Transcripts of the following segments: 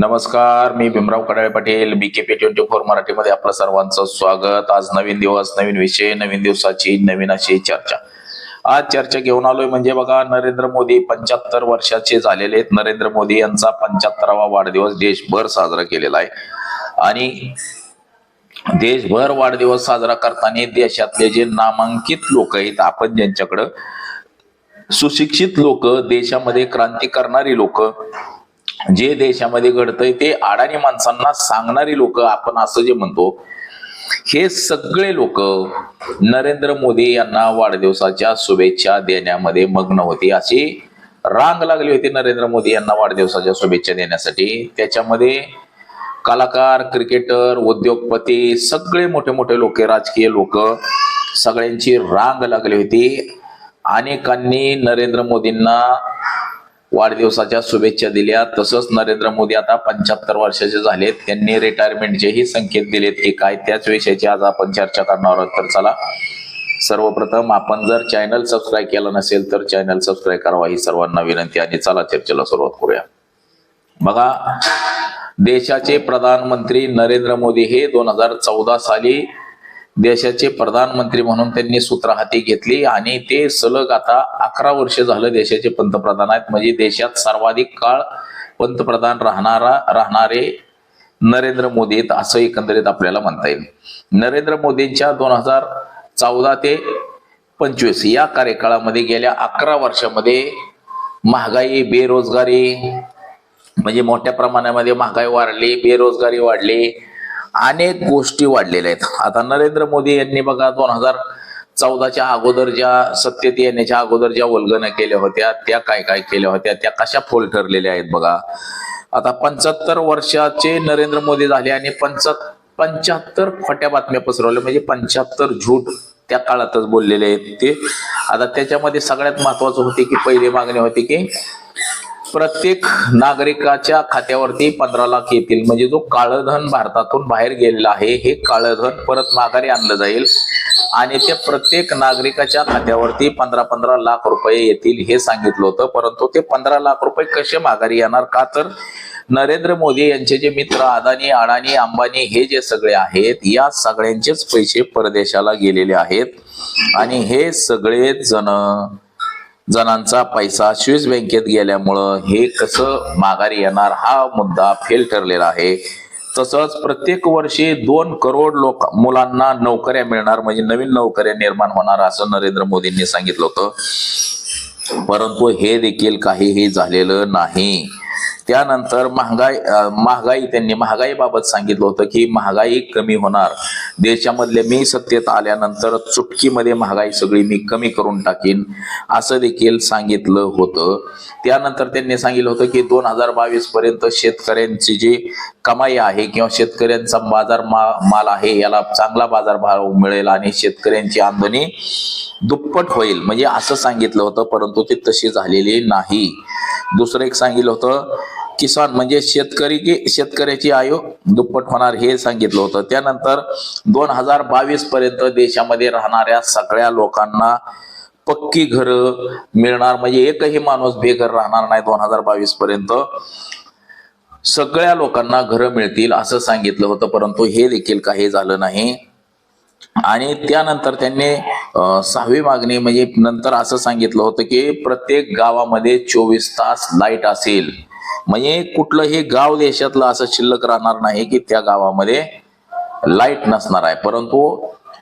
नमस्कार मी Bhimrao Kadale Patil BKP twenty four मराठीमध्ये आपलं सर्वांचं स्वागत. आज नवीन दिवस नवीन विषय नवीन दिवसाची नवीन अशी चर्चा. आज चर्चा घेऊन आलोय म्हणजे बघा नरेंद्र मोदी पंच्याहत्तर वर्षाचे झालेले आहेत. नरेंद्र मोदी यांचा पंच्याहत्तरावा वाढदिवस देशभर साजरा केलेला आहे. आणि देशभर वाढदिवस साजरा करताना देशातले जे नामांकित लोक आहेत आपण ज्यांच्याकडं सुशिक्षित लोक देशामध्ये क्रांती करणारी लोक जे देशामध्ये घडतंय ते अडाणी माणसांना सांगणारी लोक आपण असं जे म्हणतो हे सगळे लोक नरेंद्र मोदी यांना वाढदिवसाच्या शुभेच्छा देण्यामध्ये मग्न होते. अशी रांग लागली होती नरेंद्र मोदी यांना वाढदिवसाच्या शुभेच्छा देण्यासाठी. त्याच्यामध्ये कलाकार क्रिकेटर उद्योगपती सगळे मोठे मोठे लोक राजकीय लोक सगळ्यांची रांग लागली होती. अनेकांनी नरेंद्र मोदींना वाढदिवसाच्या शुभेच्छा दिल्या. तसंच नरेंद्र मोदी आता पंच्याहत्तर वर्षाचे झालेत. त्यांनी रिटायरमेंटचेही संकेत दिलेत की काय त्याच विषयाची आज आपण चर्चा करणार आहोत. तर चला सर्वप्रथम आपण जर चॅनल सबस्क्राईब केलं नसेल तर चॅनल सबस्क्राईब करावा ही सर्वांना विनंती आणि चला चर्चेला सुरुवात करूया. बघा देशाचे प्रधानमंत्री नरेंद्र मोदी हे दोन हजार चौदा साली देशाचे प्रधानमंत्री म्हणून त्यांनी सूत्र हाती घेतली आणि ते सलग आता अकरा वर्ष झालं देशाचे पंतप्रधान आहेत. म्हणजे देशात सर्वाधिक काळ पंतप्रधान राहणारा राहणारे नरेंद्र मोदी आहेत असं एकंदरीत आपल्याला म्हणता येईल. नरेंद्र मोदींच्या दोन हजार चौदा ते पंचवीस या कार्यकाळामध्ये गेल्या अकरा वर्षामध्ये महागाई बेरोजगारी म्हणजे मोठ्या प्रमाणामध्ये महागाई वाढली बेरोजगारी वाढली अनेक गोष्टी वाढलेल्या आहेत. आता नरेंद्र मोदी यांनी बघा दोन हजार चौदाच्या अगोदर ज्या सत्तेत येण्याच्या अगोदर ज्या वल्गना केल्या होत्या त्या काय काय केल्या होत्या त्या कशा फोल ठरलेल्या आहेत बघा. आता पंच्याहत्तर वर्षाचे नरेंद्र मोदी झाले आणि पंच पंच्याहत्तर खोट्या बातम्या पसरवल्या. म्हणजे पंच्याहत्तर झूट त्या काळातच बोललेले आहेत ते. आता त्याच्यामध्ये सगळ्यात महत्वाचं होते की पहिली मागणी होती की प्रत्येक नागरिकाच्या खात्यावरती पंधरा लाख येतील. म्हणजे जो काळधन भारतातून बाहेर गेलेला आहे हे काळधन परत माघारी आणलं जाईल. आणि ते प्रत्येक नागरिकाच्या खात्यावरती पंधरा पंधरा लाख रुपये येतील हे सांगितलं होतं. परंतु ते पंधरा लाख रुपये कसे माघारी येणार का तर नरेंद्र मोदी यांचे जे मित्र अदानी अडाणी अंबानी हे जे सगळे आहेत या सगळ्यांचेच पैसे परदेशाला गेलेले आहेत. आणि हे सगळे जण जणांचा पैसा स्विस बँकेत गेल्यामुळं हे कसं माघारी येणार हा मुद्दा फेल ठरलेला आहे. तसंच प्रत्येक वर्षी दोन करोड लोक मुलांना नोकऱ्या मिळणार म्हणजे नवीन नोकऱ्या निर्माण होणार असं नरेंद्र मोदींनी सांगितलं होतं. परंतु हे देखील काहीही झालेलं नाही. त्यानंतर महागाई महागाई त्यांनी महागाईबाबत सांगितलं होतं की महागाई कमी होणार. देशामधले मी सत्तेत आल्यानंतर चुटकीमध्ये महागाई सगळी मी कमी करून टाकीन असं देखील सांगितलं होतं. त्यानंतर त्यांनी सांगितलं होतं की दोन हजार बावीस पर्यंत शेतकऱ्यांची जी कमाई आहे किंवा शेतकऱ्यांचा बाजार मा माल आहे याला चांगला बाजारभाव मिळेल आणि शेतकऱ्यांची आमदनी दुप्पट होईल. म्हणजे असं सांगितलं होतं परंतु ते तशी झालेली नाही. दुसरं एक सांगितलं होतं किसान म्हणजे शेतकरी की शेतकऱ्याची आयु दुप्पट होणार हे सांगितलं होतं. त्यानंतर दोन हजार बावीस पर्यंत देशामध्ये राहणाऱ्या सगळ्या लोकांना पक्की घरं मिळणार म्हणजे एकही माणूस बेघर राहणार नाही दोन हजार बावीस पर्यंत. सगळ्या लोकांना घरं मिळतील असं सांगितलं होतं परंतु हे देखील काही झालं नाही. आणि त्यानंतर त्यांनी सहावी मागणी म्हणजे नंतर असं सांगितलं होतं की प्रत्येक गावामध्ये चोवीस तास लाइट असेल. म्हणजे कुठलंही गाव देशातलं असं शिल्लक राहणार नाही की त्या गावामध्ये लाइट नसणार आहे. परंतु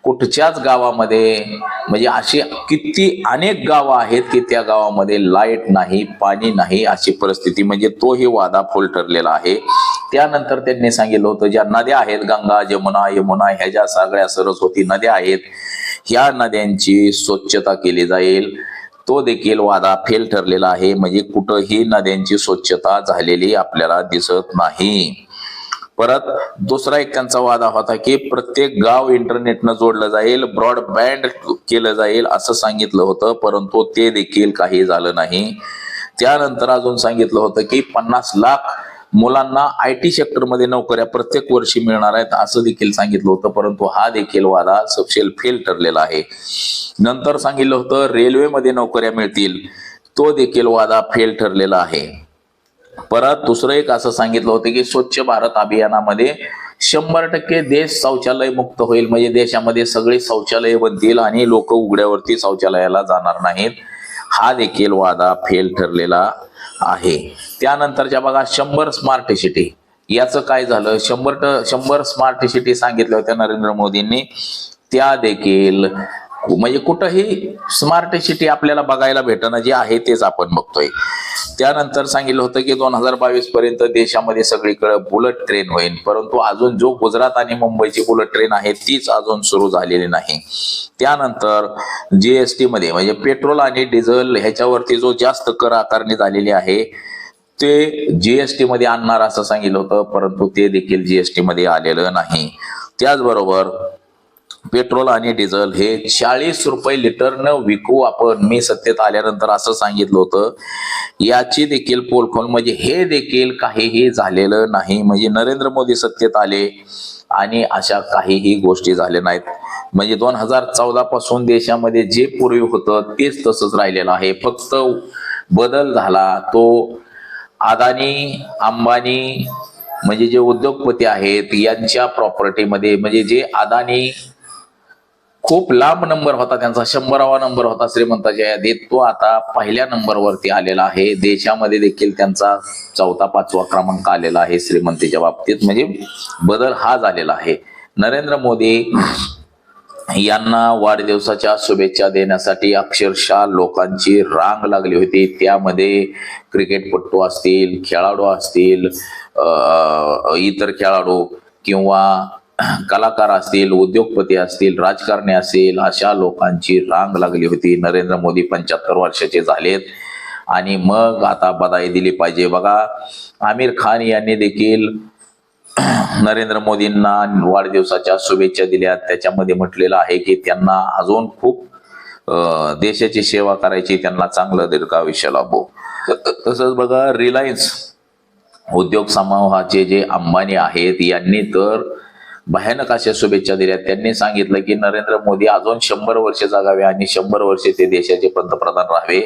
कुठच्याच गावामध्ये म्हणजे अशी किती अनेक गावं आहेत की त्या गावामध्ये लाइट नाही पाणी नाही अशी परिस्थिती म्हणजे तोही वादा फोल ठरलेला आहे. त्यानंतर त्यांनी सांगितलं होतं ज्या नद्या आहेत गंगा जमुना यमुना ह्या ज्या सगळ्या सरस्वती नद्या आहेत ह्या नद्यांची स्वच्छता केली जाईल. तो देखील वादा फेल ठरलेला आहे. म्हणजे कुठंही नद्यांची स्वच्छता झालेली आपल्याला दिसत नाही. परत दुसरा एक त्यांचा वादा होता की प्रत्येक गाव इंटरनेटनं जोडलं जाईल ब्रॉडबँड केलं जाईल असं सांगितलं होतं परंतु ते देखील काही झालं नाही. त्यानंतर अजून सांगितलं होतं की पन्नास लाख मुलांना आय टी सेक्टरमध्ये नोकऱ्या प्रत्येक वर्षी मिळणार आहेत असं देखील सांगितलं होतं परंतु हा देखील वादा सपशेल फेल ठरलेला आहे. नंतर सांगितलं होतं रेल्वेमध्ये नोकऱ्या मिळतील तो देखील वादा फेल ठरलेला आहे. परत दुसरं एक असं सांगितलं होतं की स्वच्छ भारत अभियानामध्ये शंभर टक्के देश शौचालय मुक्त होईल म्हणजे देशामध्ये सगळे शौचालय बनतील आणि लोक उघड्यावरती शौचालयाला जाणार नाहीत. हा देखील वादा फेल ठरलेला आहे. त्यानंतरच्या बघा शंभर स्मार्ट सिटी याचं काय झालं? शंभर ट शंभर स्मार्ट सिटी सांगितल्या होत्या नरेंद्र मोदींनी. त्या देखील म्हणजे कुठंही स्मार्ट सिटी आपल्याला बघायला भेटणं जे आहे तेच आपण बघतोय. त्यानंतर सांगितलं होतं की दोन हजार बावीस पर्यंत देशामध्ये सगळीकडे बुलेट ट्रेन होईल. परंतु अजून जो गुजरात आणि मुंबईची बुलेट ट्रेन आहे तीच अजून सुरू झालेली नाही. त्यानंतर जीएसटी मध्ये म्हणजे पेट्रोल आणि डिझेल ह्याच्यावरती जो जास्त कर आकारणी झालेली आहे ते जीएसटी मध्ये आणणार असं सांगितलं होतं परंतु ते देखील जीएसटी मध्ये आलेलं नाही. त्याचबरोबर पेट्रोल आणि डिझेल हे चाळीस रुपये लिटरनं विकू आपण. मी सत्तेत आल्यानंतर असं सांगितलं होतं. याची देखील पोलखोल म्हणजे हे देखील काहीही झालेलं नाही. म्हणजे नरेंद्र मोदी सत्तेत आले आणि अशा काहीही गोष्टी झाल्या नाहीत. म्हणजे दोन हजार चौदा पासून देशामध्ये जे पूर्वी होतं तेच तसंच राहिलेलं आहे. फक्त बदल झाला तो अदानी अंबानी म्हणजे जे उद्योगपती आहेत यांच्या प्रॉपर्टीमध्ये म्हणजे जे अदानी खूप लांब नंबर होता त्यांचा. शंभरावा नंबर होता श्रीमंताच्या यादीत. तो आता पहिल्या नंबरवरती आलेला आहे. देशामध्ये देखील त्यांचा चौथा पाचवा क्रमांक आलेला आहे श्रीमंतीच्या बाबतीत. म्हणजे बदल हा झालेला आहे. नरेंद्र मोदी यांना वाढदिवसाच्या शुभेच्छा देण्यासाठी अक्षरशः लोकांची रांग लागली होती. त्यामध्ये क्रिकेटपटू असतील खेळाडू असतील इतर खेळाडू किंवा कलाकार असतील उद्योगपती असतील राजकारणी असतील अशा लोकांची रांग लागली होती. नरेंद्र मोदी पंच्याहत्तर वर्षाचे झालेत. आणि मग आता बधाई दिली पाहिजे. बघा आमिर खान यांनी देखील नरेंद्र मोदींना वाढदिवसाच्या शुभेच्छा दिल्या. त्याच्यामध्ये म्हटलेलं आहे की त्यांना अजून खूप देशाची सेवा करायची त्यांना चांगलं दीर्घायुष्य लाभो त- तसंच बघा रिलायन्स उद्योग समूहाचे जे अंबानी आहेत यांनी तर भयानक अशा शुभेच्छा दिल्या त्यांनी सांगितलं की नरेंद्र मोदी अजून शंभर वर्ष जगावे आणि शंभर वर्ष ते देशाचे पंतप्रधान राहावे.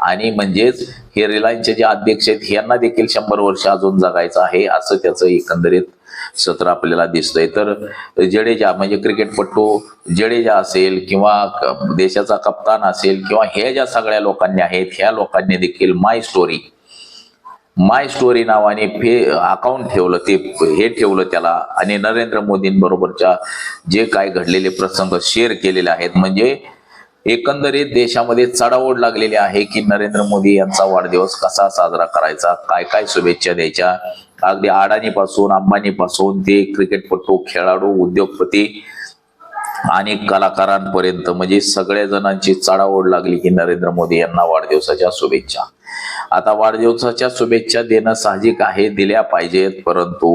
आणि म्हणजेच हे रिलायन्सचे जे अध्यक्ष आहेत यांना देखील शंभर वर्ष अजून जगायचं आहे असं त्याचं एकंदरीत सत्र आपल्याला दिसतंय. तर जडेजा म्हणजे क्रिकेटपटू जडेजा असेल किंवा देशाचा कप्तान असेल किंवा हे ज्या सगळ्या लोकांनी आहेत ह्या लोकांनी देखील माय स्टोरी माय स्टोरी नावाने फे अकाउंट ठेवलं ते हे ठेवलं त्याला. आणि नरेंद्र मोदींबरोबरच्या जे काय घडलेले प्रसंग शेअर केलेले आहेत म्हणजे एकंदरीत देशामध्ये चढाओढ लागलेली आहे की नरेंद्र मोदी यांचा वाढदिवस कसा साजरा करायचा काय काय शुभेच्छा द्यायच्या. अगदी अडाणीपासून अंबानीपासून ते क्रिकेटपटू खेळाडू उद्योगपती आणि कलाकारांपर्यंत म्हणजे सगळ्या जणांची चढाओढ लागली की नरेंद्र मोदी यांना वाढदिवसाच्या शुभेच्छा. आता वाढदिवसाच्या शुभेच्छा देणं साहजिक आहे दिल्या पाहिजेत परंतु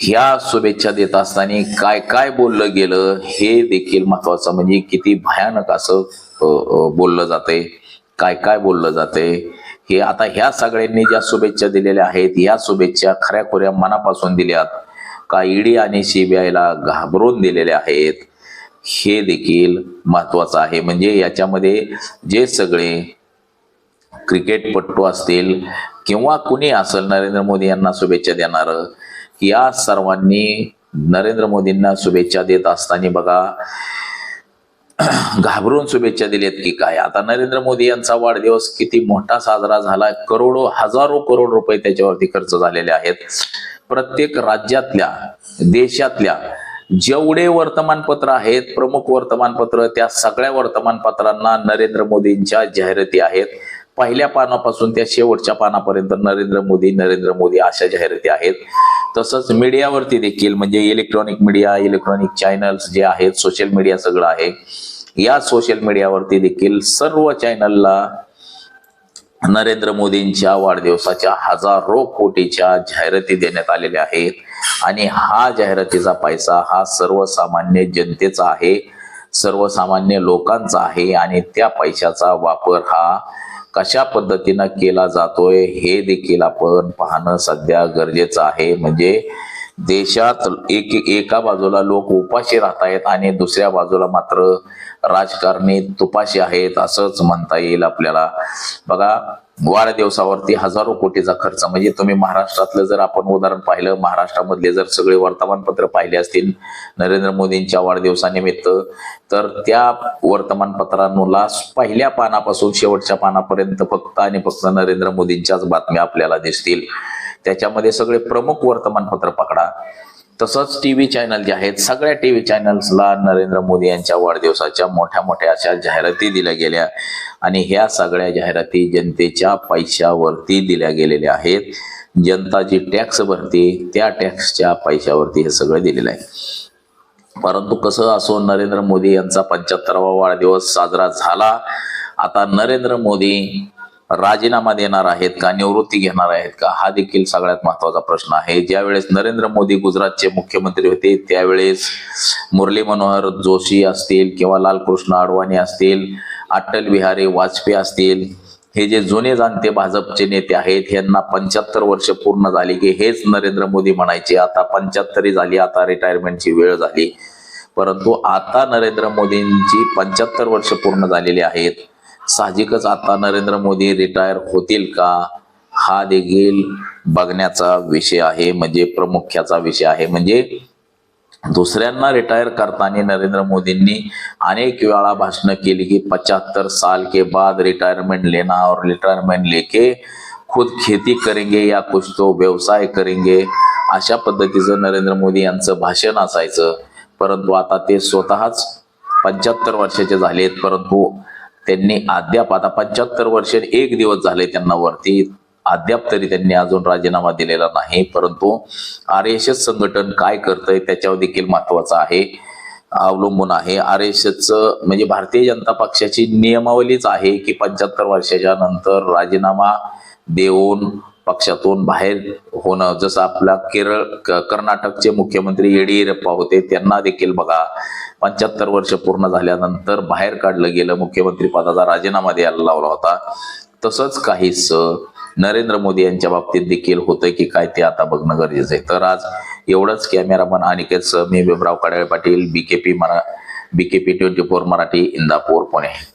ह्या शुभेच्छा देत असताना काय काय बोललं गेलं हे देखील महत्वाचं म्हणजे किती भयानक असं बोललं जातंय काय काय बोललं जातंय. हे आता ह्या सगळ्यांनी ज्या शुभेच्छा दिलेल्या आहेत या शुभेच्छा खऱ्या खोऱ्या मनापासून दिल्यात. का ईडी आणि सीबीआयला घाबरून दिलेल्या आहेत हे देखील महत्वाचं आहे. म्हणजे याच्यामध्ये जे सगळे क्रिकेटपटू असतील किंवा कुणी असेल नरेंद्र मोदी यांना शुभेच्छा देणार या सर्वांनी नरेंद्र मोदींना शुभेच्छा देत असताना बघा घाबरून शुभेच्छा दिल्यात की काय? आता नरेंद्र मोदी यांचा वाढदिवस किती मोठा साजरा झाला करोडो हजारो करोड रुपये त्याच्यावरती खर्च झालेले आहेत. प्रत्येक राज्यातल्या देशातल्या जेवढे वर्तमानपत्र आहेत प्रमुख वर्तमानपत्र त्या सगळ्या वर्तमानपत्रांना नरेंद्र मोदींच्या जाहिराती आहेत. पहिल्या पानापासून त्या शेवटच्या पानापर्यंत नरेंद्र मोदी नरेंद्र मोदी अशा जाहिराती आहेत. तसंच मीडियावरती देखील म्हणजे इलेक्ट्रॉनिक मीडिया इलेक्ट्रॉनिक चॅनल्स जे आहेत सोशल मीडिया सगळं आहे. या सोशल मीडियावरती देखील सर्व चॅनलला नरेंद्र मोदींच्या वाढदिवसाच्या हजारो कोटीच्या जाहिराती देण्यात आलेल्या आहेत. आणि हा जाहिरातीचा पैसा हा सर्वसामान्य जनतेचा आहे सर्वसामान्य लोकांचा आहे आणि त्या पैशाचा वापर हा कशा पद्धतीनं केला जातोय हे देखील आपण पाहणं सध्या गरजेचं आहे. म्हणजे देशात एक एका बाजूला लोक उपाशी राहत आहेत आणि दुसऱ्या बाजूला मात्र राजकारणी तुपाशी आहेत असंच म्हणता येईल आपल्याला. बघा वाढदिवसावरती हजारो कोटीचा खर्च म्हणजे तुम्ही महाराष्ट्रातलं जर आपण उदाहरण पाहिलं महाराष्ट्रामधले जर सगळे वर्तमानपत्र पाहिले असतील नरेंद्र मोदींच्या वाढदिवसानिमित्त तर त्या वर्तमानपत्रांना पहिल्या पानापासून शेवटच्या पानापर्यंत फक्त आणि फक्त नरेंद्र मोदींच्याच बातम्या आपल्याला दिसतील. त्याच्यामध्ये सगळे प्रमुख वर्तमानपत्र पकडा. तसंच टीव्ही चॅनल जे आहेत सगळ्या टीव्ही चॅनल्सला नरेंद्र मोदी यांच्या वाढदिवसाच्या मोठ्या मोठ्या अशा जाहिराती दिल्या गेल्या. आणि ह्या सगळ्या जाहिराती जनतेच्या पैशावरती दिल्या गेलेल्या आहेत. जनता जी टॅक्स भरते त्या टॅक्सच्या पैशावरती हे सगळं दिलेलं आहे. परंतु कसं असो नरेंद्र मोदी यांचा पंच्याहत्तरावा वाढदिवस साजरा झाला. आता नरेंद्र मोदी राजीनामा देणार आहेत का निवृत्ती घेणार आहेत का हा देखील सगळ्यात महत्त्वाचा प्रश्न आहे. ज्यावेळेस नरेंद्र मोदी गुजरातचे मुख्यमंत्री होते त्यावेळेस मुरली मनोहर जोशी असतील किंवा लालकृष्ण अडवाणी असतील अटल बिहारी वाजपेयी असतील हे जे जुने जाणते भाजपचे नेते आहेत यांना पंच्याहत्तर वर्ष पूर्ण झाली की हेच नरेंद्र मोदी म्हणायचे आता पंच्याहत्तरी झाली आता रिटायरमेंटची वेळ झाली. परंतु आता नरेंद्र मोदींची पंच्याहत्तर वर्ष पूर्ण झालेली आहेत. साहजिकच आता नरेंद्र मोदी रिटायर होतील का? हा देखील बघण्याचा विषय आहे म्हणजे प्रमुख्याचा विषय आहे. म्हणजे दुसऱ्यांना रिटायर करताना नरेंद्र मोदींनी अनेक वेळा भाषणं केली की पचहत्तर साल के बाद रिटायरमेंट लेना और रिटायरमेंट लेके खुद खेती करेंगे या कुछ तो व्यवसाय करेंगे. अशा पद्धतीचं नरेंद्र मोदी यांचं भाषण असायचं. परंतु आता ते स्वतःच पंच्याहत्तर वर्षाचे झालेत परंतु त्यांनी अद्याप आता पंच्याहत्तर वर्ष एक दिवस झाले त्यांना वरती. अद्याप तरी त्यांनी अजून राजीनामा दिलेला नाही परंतु आर एस एस संघटन काय करतंय त्याच्यावर देखील महत्वाचं आहे अवलंबून आहे. आर एस एसचं म्हणजे भारतीय जनता पक्षाची नियमावलीच आहे की पंच्याहत्तर वर्षाच्या नंतर राजीनामा देऊन पक्षातून बाहेर होणं जसं आपला केरळ क- कर्नाटकचे मुख्यमंत्री येडियुरप्पा होते त्यांना देखील बघा पंच्याहत्तर वर्ष पूर्ण झाल्यानंतर बाहेर काढलं गेलं मुख्यमंत्री पदाचा राजीनामा द्यायला लावला होता. तसंच काहीच नरेंद्र मोदी यांच्या बाबतीत देखील होतं की काय ते आता बघणं गरजेचं आहे. तर आज एवढंच कॅमेरामन अनिकेत मी Bhimrao Kadale Patil B K P मरा B K P twenty four Marathi Indapur Pune.